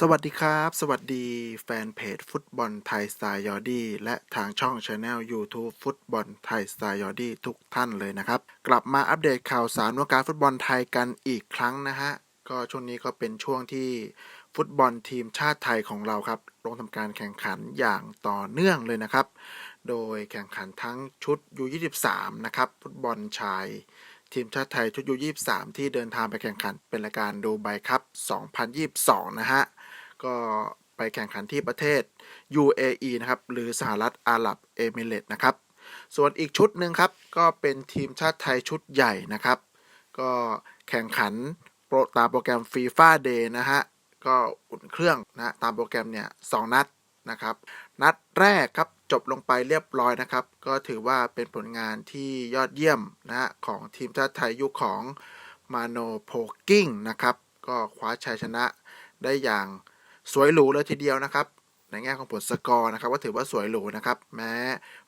สวัสดีครับ สวัสดีแฟนเพจฟุตบอลไทยสไตล์ยอดี้และทางช่องช anel YouTube ฟุตบอลไทยสไตล์ยอดี้ทุกท่านเลยนะครับ กลับมาอัปเดตข่าวสารวงการฟุตบอลไทยกันอีกครั้งนะฮะ ก็ช่วงนี้ก็เป็นช่วงที่ฟุตบอลทีมชาติไทยของเราครับ ลงทำการแข่งขันอย่างต่อเนื่องเลยนะครับ โดยแข่งขันทั้งชุด U23 นะครับ ฟุตบอลชาย ทีมชาติไทยชุด U23 ที่เดินทางไปแข่งขันเป็นรายการดูไบครับ 2022 นะฮะ ก็ไปแข่งขันที่ประเทศ UAE นะครับ หรือสหรัฐอาหรับเอมิเรต์นะครับ ส่วนอีกชุดหนึ่งครับ ก็เป็นทีมชาติไทยชุดใหญ่นะครับ ก็แข่งขันโปรตามโปรแกรมฟีฟ่าเดย์นะฮะ ก็อุ่นเครื่องนะ ตามโปรแกรมเนี่ยสองนัดนะครับ นัดแรกครับ จบลงไปเรียบร้อยนะครับ ก็ถือว่าเป็นผลงานที่ยอดเยี่ยมนะฮะของทีมชาติไทยยุคของมาโนโพกิ้งนะครับ ก็คว้าชัยชนะได้อย่างสวยหรูเลยทีเดียวนะครับ ในแง่ของผลสกอร์นะครับก็ถือว่าสวยหรูนะครับ แม้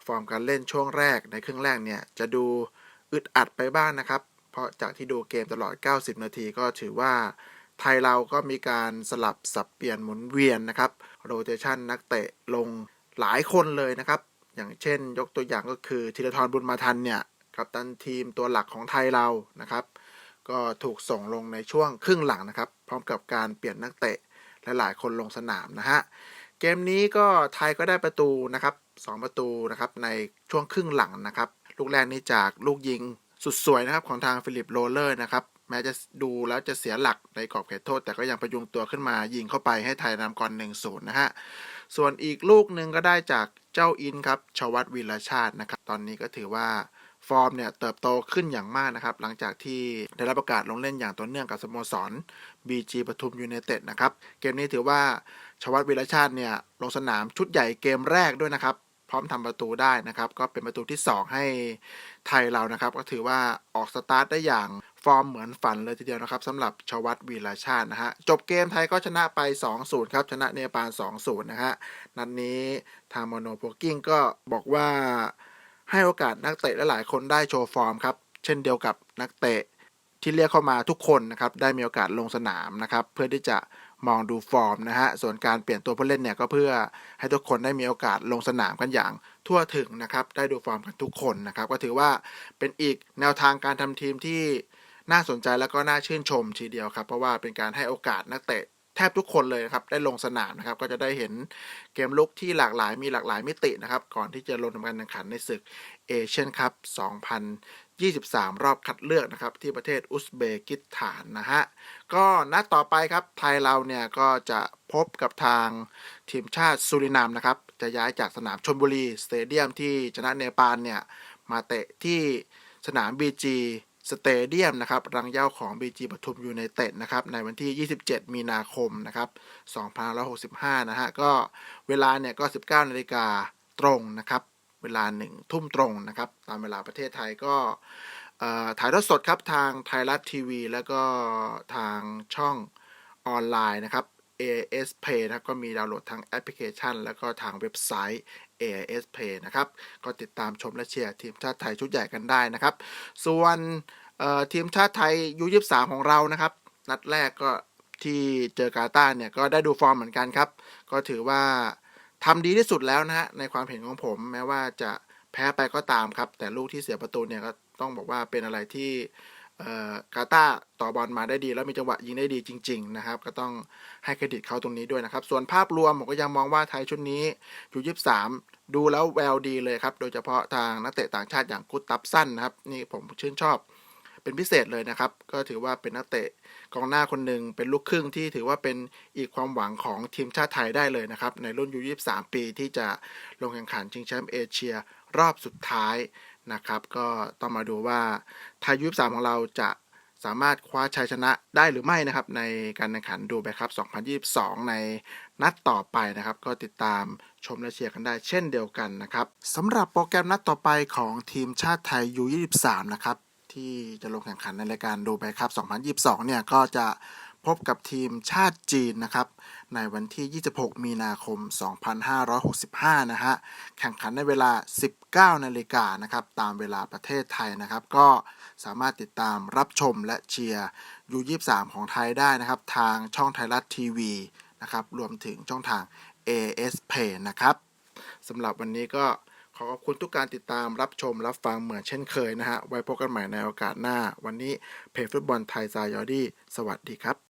ฟอร์มการเล่นช่วงแรกในครึ่งแรกเนี่ยจะดูอึดอัดไปบ้างนะครับ เพราะจากที่ดูเกมตลอด 90 นาทีก็ถือว่าไทยเราก็มีการสลับสับเปลี่ยนหมุนเวียนนะครับโรเตชันนักเตะลง หลายคนเลยนะครับ อย่างเช่น ยกตัวอย่างก็คือธีรทรบุญมาทันเนี่ยกัปตันทีมตัวหลักของไทยเรานะครับ ก็ถูกส่งลงในช่วงครึ่งหลังนะครับ พร้อมกับการเปลี่ยนนักเตะและหลายคนลงสนามนะฮะเกมนี้ก็ไทยก็ได้ประตูนะครับสองประตูนะครับในช่วงครึ่งหลังนะครับ ลูกแรกนี้จากลูกยิงสุดสวยนะครับของทางฟิลิปโรเลอร์นะครับแม้จะดูแล้วจะเสียหลักในกรอบเขตโทษ แต่ก็ยังประยุงตัวขึ้นมายิงเข้าไปให้ไทยนำก่อน1-0นะฮะ ส่วนอีกลูกหนึ่งก็ได้จากเจ้าอินครับชวัตวิรชาตินะครับ ตอนนี้ก็ถือว่าฟอร์มเนี่ยเติบโตขึ้นอย่างมากนะครับ หลังจากที่ได้รับประกาศลงเล่นอย่างต่อเนื่องกับสโมสร BG ปทุมยูเนเต็ดนะครับ เกมนี้ถือว่าชวัตวิรชาติเนี่ยลงสนามชุดใหญ่เกมแรกด้วยนะครับ พร้อมทำประตูได้นะครับ ก็เป็นประตูที่ 2 ให้ไทยเรานะครับ ก็ถือว่าออกสตาร์ทได้อย่างฟอร์มเหมือนฝันเลยทีเดียวนะครับสำหรับชวัตวีรชาตินะฮะจบเกมไทยก็ชนะไป 2-0 ครับ ชนะเนปาล 2-0 นะฮะนัดนนี้ทางโมโนโพกิ้งก็บอกว่าให้โอกาสนักเตะหลายๆคนได้โชว์ฟอร์มครับ เช่นเดียวกับนักเตะ ที่เรียกเข้ามาทุกคนนะครับได้มีโอกาสลงสนามนะครับเพื่อที่จะมองดูฟอร์มนะฮะส่วนการเปลี่ยนตัวผู้เล่นเนี่ยก็เพื่อให้ทุกคนได้มีโอกาสลงสนามกันอย่างทั่วถึงนะครับได้ดูฟอร์มกันทุกคนนะครับก็ถือว่าเป็นอีกแนวทางการทำทีมที่น่าสนใจแล้วก็น่าชื่นชมทีเดียวครับเพราะว่าเป็นการให้โอกาสนักเตะแทบทุกคนเลยนะครับได้ลงสนามนะครับก็จะได้เห็นเกมลุกที่หลากหลายมีหลากหลายมิตินะครับก่อนที่จะลงทำการแข่งขันในศึกเอเชียนคัพ 23 รอบคัดเลือกนะครับ ที่ประเทศอุซเบกิสถานนะฮะ ก็นัดต่อไปครับ ไทยเราเนี่ย ก็จะพบกับทางทีมชาติสุรินามนะครับ จะย้ายจากสนามชลบุรี สเตเดียมที่ชนะเนปาลเนี่ย มาเตะที่สนาม BG สเตเดียมนะครับ รังเย้าของ BG ปทุมยูไนเต็ดนะครับ ในวันที่ 27 มีนาคมนะครับ2565 นะฮะ ก็เวลาเนี่ยก็ 19นาฬิกาตรงนะครับ เวลา1ทุ่มตรงนะครับ ตามเวลาประเทศไทยก็ถ่ายทอดสดครับทางไทยรัฐทีวี แล้วก็ทางช่องออนไลน์นะครับ AIS Play นะก็มีดาวน์โหลดทั้งแอปพลิเคชัน แล้วก็ทางเว็บไซต์ AIS Play นะครับ ก็ติดตามชมและเชียร์ทีมชาติไทยชุดใหญ่กันได้นะครับ ส่วนทีมชาติไทยยู23ของเรานะครับ นัดแรกก็ที่เจอกาตาเนี่ยก็ได้ดูฟอร์มเหมือนกันครับ ก็ถือว่า ทำดีที่สุดแล้วนะฮะในความเห็นของผมแม้ว่าจะแพ้ไปก็ตามครับ แต่ลูกที่เสียประตูเนี่ยก็ต้องบอกว่าเป็นอะไรที่กาตาร์ต่อบอลมาได้ดี แล้วมีจังหวะยิงได้ดีจริง ๆ นะครับ ก็ต้องให้เครดิตเขาตรงนี้ด้วยนะครับ ส่วนภาพรวมผมก็ยังมองว่าไทยชุดนี้ยู23ดูแล้วแววดีเลยครับ โดยเฉพาะทางนักเตะต่างชาติอย่างกุตตับสั้นนะครับ นี่ผมชื่นชอบ เป็นพิเศษเลยนะครับ ก็ถือว่าเป็นนักเตะกองหน้าคนหนึ่งเป็นลูกครึ่งที่ถือว่าเป็นอีกความหวังของทีมชาติไทยได้เลยนะครับ ในรุ่นยู23 ปีที่จะลงแข่งขันชิงแชมป์เอเชียรอบสุดท้ายนะครับ ก็ต้องมาดูว่าไทยยู23ของเราจะสามารถคว้าชัยชนะได้หรือไม่นะครับ ในการแข่งขันดูไปครับ 2022 ในนัดต่อไปนะครับ ก็ติดตามชมและเชียร์กันได้เช่นเดียวกันนะครับสำหรับโปรแกรมนัดต่อไปของทีมชาติไทยยู23 นะครับ ที่จะลงแข่งขันในรายการดูไปครับ 2022 เนี่ยก็จะพบกับทีมชาติจีนนะครับ ในวันที่ 26 มีนาคม 2565 นะฮะ แข่งขันในเวลา 19 นาฬิกานะครับ ตามเวลาประเทศไทยนะครับ ก็สามารถติดตามรับชมและเชียร์ยู23 ของไทยได้นะครับ ทางช่องไทยรัฐทีวีนะครับ รวมถึงช่องทาง AS Pay นะครับสำหรับวันนี้ก็ ขอขอบคุณทุกการติดตามรับชมรับฟังเหมือนเช่นเคยนะฮะ ไว้พบกันใหม่ในโอกาสหน้า วันนี้เพจฟุตบอลไทยซายอดี้ สวัสดีครับ